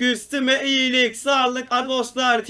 Üstüme iyilik, sağlık, adoslar,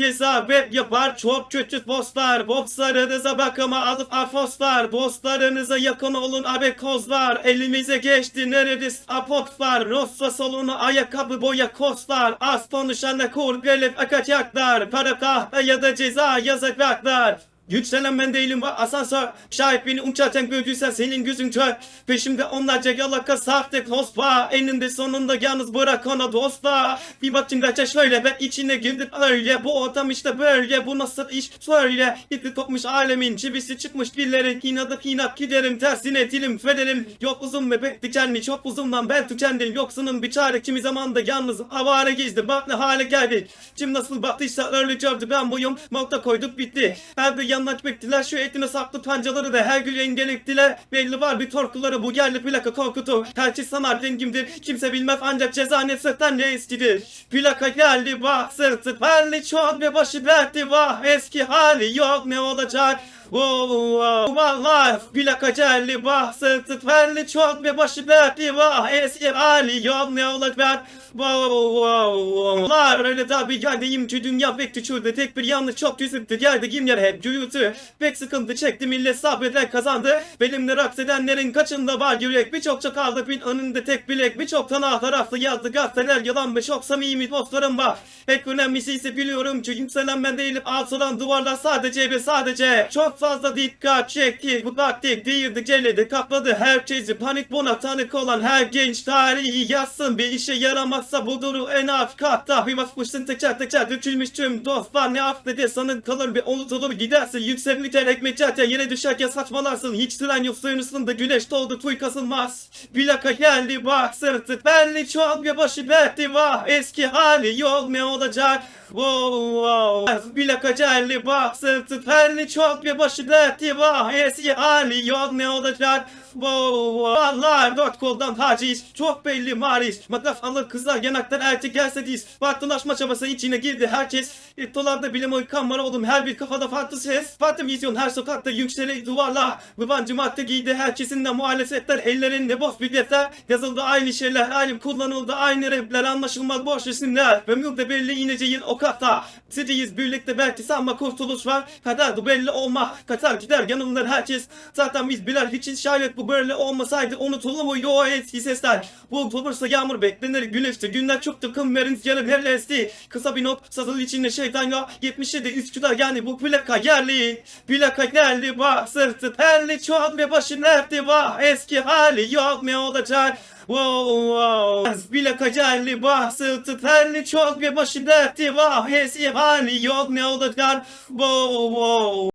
hep yapar çok kötü postlar. Bokslarınıza bakıma alıp afoslar. Bosslarınıza yakın olun abekozlar. Elimize geçti neredis apotlar. Rossa solunu ayakkabı boya kostlar. Az konuşana kur gelip akacaklar. Para kahve ya da ceza yazacaklar. Yükselen ben değilim. Bak asansör Şahit beni uçarken gördüysen senin gözün kör. Peşimde onlarca yalaka sahte tospa Eninde sonunda yalnız bırak ona dosta. Bir bakayım da şöyle ben içine girdim öyle. Bu ortam işte böyle bu nasıl iş? Söyle. Gitti kopmuş alemin çivisi çıkmış dilleri İnadı inat giderim tersine dilim federim. Yok uzun bebek dikenli çok uzundan ben tükendim. Yoksunun bir çare kimi zamanda yalnız havale gezdi Bak ne hale geldik. Kim nasıl baktıysa öyle gördü. Ben buyum Malta koyduk bitti. Her bir yandan bektiler şu etine saklı pancaları da her gün engelettiler Belli var bir torkuları bu yerli plaka korkutu. Tercih sanar dengimdir. Kimse bilmez ancak ceza ne sırttan ne eskidir. Plaka geldi vah sırtı perli çok ve başı dertli vah Eski hali yok ne olacak Wow, wow, vallahi plaka geldi vah sırtı perli çok ve başı dertli vah Eski hali yok ne olacak Wow, wow, wow. Lar öyle tabi geldiyim ki dünya pek küçüldü Tek bir yanlış çok üzüldü geldiğim yer hep gürültü Pek sıkıntı çekti millet sabreden kazandı. Benimle raks edenlerin kaçında var yürek Birçok çok aldı bin önünde tek bilek Birçok tanah taraflı yazdı gazeteler yalan ve çok samimi dostlarım var. Pek önemlisi ise biliyorum ki yükselen ben değilim Altılan duvarlar sadece ve sadece. Çok fazla dikkat çekti. Bu taktik değildi geledi kapladı. Herkesi Panik buna tanık olan her genç tarihi yazsın. Bir işe yaramazsa buluru en alt katta. Bir bakmışsın teker teker dökülmüş tüm dostlar. Ne affede sanın kalır ve unutulur gidersin. Yükselini terek meçhate yere düşerken saçmalarsın. Hiç tren yok suyun üstünde güneş doldu tuy kasılmaz. Plaka geldi bak sırtı belli çok ve başı dertli vah. Eski hali yok ne olacak? Wow wow. Plaka geldi bak sırtı belli çok ve başı vah Eski hali yok ne olacak? Wow Vallahi dört koldan haciz Çok belli mariz alır kızlar yanaktan erkek gelse diz. Farklılaşma çabası içine girdi herkes. İlk dolarda bilim uykan var oğlum her bir kafada farklı ses. Farklı vizyon her sokakta yükselir duvarla Vıvancı madde giydi herkesin de muhalefetler Ellerinde boş bir defter. Yazıldı aynı şeyler Alim kullanıldı aynı repler Anlaşılmaz boş resimler. Ömürde belli ineceğin o kata. Sideyiz birlikte belki sanma kurtuluş var. Kader belli olma Katar gider yanımlar herkes. Zaten biz birer hiç şayet bu böyle olmasaydı Unutulur mu? Yo eski sesler. Bu bulursa yağmur beklenir. Güneşte Günler çok tıkım verin. Yarın herlesti Kısa bir not satıl içinde şeytan ya. 77 Üsküdar yani bu plaka yerli. Plaka geldi bak sırtı terli. Çok ve başı nerede vah Eski hali yok ne olacak? Wow wow. Plaka geldi bak sırtı terli. Çok ve başı dertli vah Eski hali yok ne olacak? Wow wow